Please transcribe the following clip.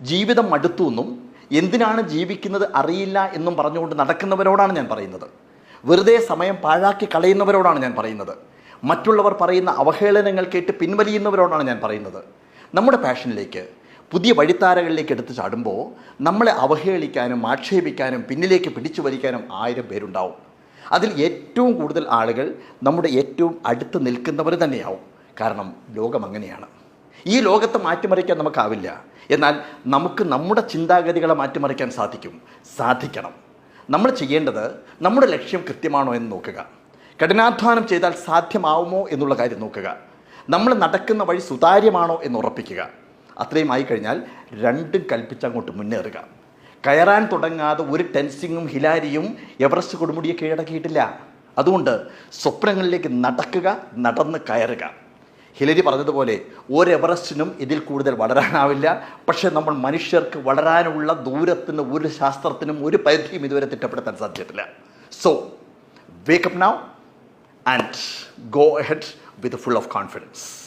ജീവിതം മടുത്തു എന്നും എന്തിനാണ് ജീവിക്കുന്നത് അറിയില്ല എന്നും പറഞ്ഞുകൊണ്ട് നടക്കുന്നവരോടാണ് ഞാൻ പറയുന്നത്. വെറുതെ സമയം പാഴാക്കി കളയുന്നവരോടാണ് ഞാൻ പറയുന്നത്. മറ്റുള്ളവർ പറയുന്ന അവഹേളനങ്ങൾ കേട്ട് പിൻവലിയുന്നവരോടാണ് ഞാൻ പറയുന്നത്. നമ്മുടെ പാഷനിലേക്ക് പുതിയ വഴിത്താരകളിലേക്ക് എടുത്തു ചാടുമ്പോൾ നമ്മളെ അവഹേളിക്കാനും ആക്ഷേപിക്കാനും പിന്നിലേക്ക് പിടിച്ചു വലിക്കാനും ആയിരം പേരുണ്ടാവും. അതിൽ ഏറ്റവും കൂടുതൽ ആളുകൾ നമ്മുടെ ഏറ്റവും അടുത്ത് നിൽക്കുന്നവർ തന്നെയാവും. കാരണം ലോകം അങ്ങനെയാണ്. ഈ ലോകത്തെ മാറ്റിമറിക്കാൻ നമുക്കാവില്ല. എന്നാൽ നമുക്ക് നമ്മുടെ ചിന്താഗതികളെ മാറ്റിമറിക്കാൻ സാധിക്കും. സാധിക്കണം. നമ്മൾ ചെയ്യേണ്ടത് നമ്മുടെ ലക്ഷ്യം കൃത്യമാണോ എന്ന് നോക്കുക. കഠിനാധ്വാനം ചെയ്താൽ സാധ്യമാവുമോ എന്നുള്ള കാര്യം നോക്കുക. നമ്മൾ നടക്കുന്ന വഴി സുതാര്യമാണോ എന്ന് ഉറപ്പിക്കുക. അത്രയും ആയിക്കഴിഞ്ഞാൽ രണ്ടും കൽപ്പിച്ചങ്ങോട്ട് മുന്നേറുക. കയറാൻ തുടങ്ങാതെ ഒരു ടെൻസിങ്ങും ഹിലാരിയും എവറസ്റ്റ് കൊടുമുടിയെ കീഴടക്കിയിട്ടില്ല. അതുകൊണ്ട് സ്വപ്നങ്ങളിലേക്ക് നടക്കുക നടന്ന് കയറുക. ഹിലരി പറഞ്ഞതുപോലെ ഒരു എവറസ്റ്റിനും ഇതിൽ കൂടുതൽ വളരാനാവില്ല. പക്ഷേ നമ്മൾ മനുഷ്യർക്ക് വളരാനുള്ള ദൂരത്തിന് ഒരു ശാസ്ത്രത്തിനും ഒരു പരിധിയും ഇതുവരെ തിട്ടപ്പെടുത്താൻ സാധ്യത്തില്ല so wake up now and go ahead with full of confidence